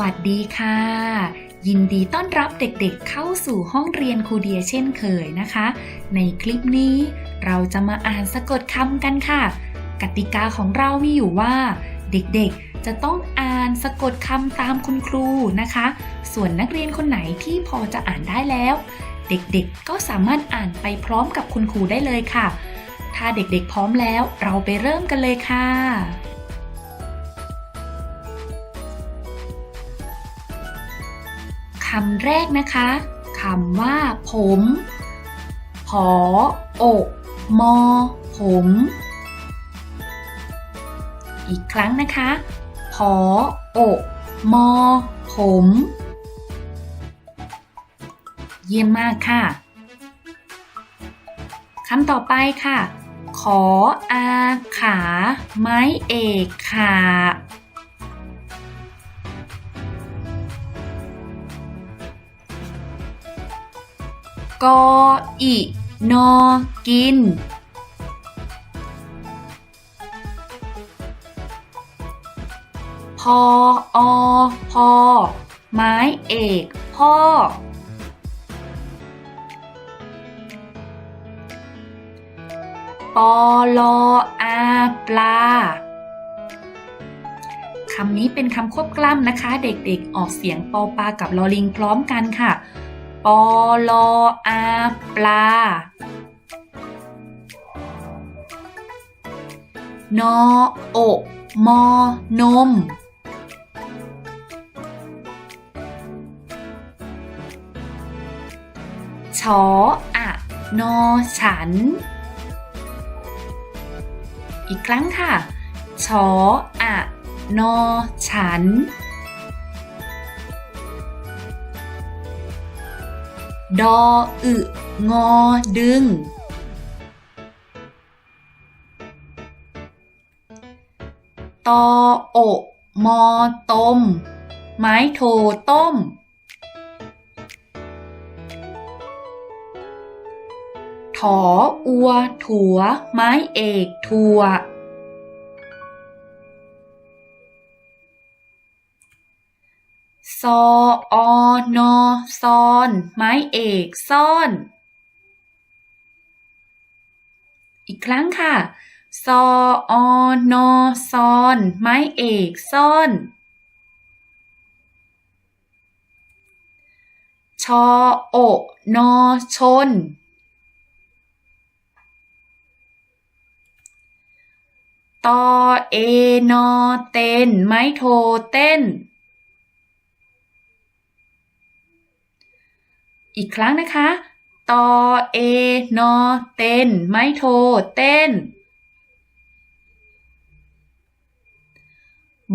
วัสดีค่ะ ยินดีต้อนรับเด็กๆเข้าสู่ห้องเรียนครูเดียเช่นเคยนะคะ ในคลิปนี้เราจะมาอ่านสะกดคำกันค่ะ กติกาของเรามีอยู่ว่า เด็กๆจะต้องอ่านสะกดคำตามคุณครูนะคะ ส่วนนักเรียนคนไหนที่พอจะอ่านได้แล้ว เด็กๆก็สามารถอ่านไปพร้อมกับคุณครูได้เลยค่ะ ถ้าเด็กๆพร้อมแล้ว เราไปเริ่มกันเลยค่ะ คำแรกนะคะคำว่า ผมผออกมอ ผม อีกครั้งนะคะผออกมอ ผม เยี่ยมมากค่ะคำต่อไปค่ะ ขออาขา ไม้เอกขา กออินอกิน พออพอ ไม้เอก พ่อ ปอลออาปลาคำนี้เป็นคำควบกล้ำนะคะ เด็กๆ ออกเสียงปอปลากับลอลิงพร้อมกันค่ะ ปอลออาปลานอโอมอนม ชออะนอฉัน อีกครั้งค่ะ ชออะนอฉัน ดออึงอ ดึง ตอโอมอตม ไม้โทต้ม ถออัว ถัวไม้เอกทัว ซออนอซอน ไม้เอกซ่อน อีกครั้งค่ะซอออนอซอน ไม้เอกซ่อน ชอโอนอชน ตอเอนอเต้น ไม้โทเต้น อีกครั้งนะคะ ตอเอนอเต้น ไม้โท เต้น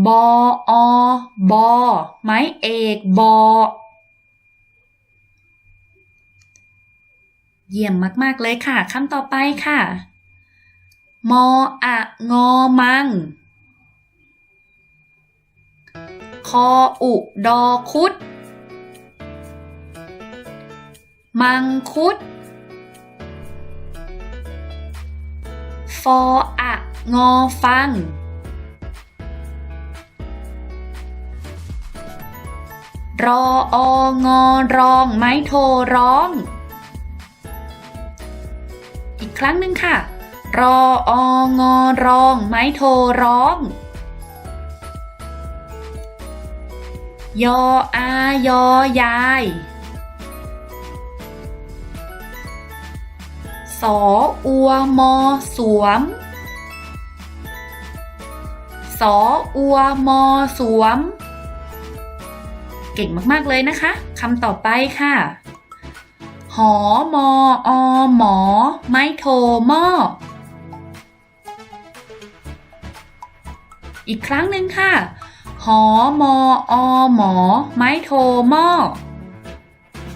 บออบอไม้เอกบอเยี่ยมมาก ๆ เลยค่ะคำต่อไปค่ะ มออะงอมัง คออุดอคุด มังคุดฟออะงอฟัง รอองอรอง ไม้โทร้อง อีกครั้งหนึ่งค่ะ รอองอรอง ไม้โทร้องยออายอยาย สออัวมอสวม สออัวมอสวม เก่งมากๆเลยนะคะคำต่อไปค่ะ หอมออหมอ ไม้โทหม้ออีกครั้งหนึ่งค่ะ หอมออหมอ ไม้โทหม้อ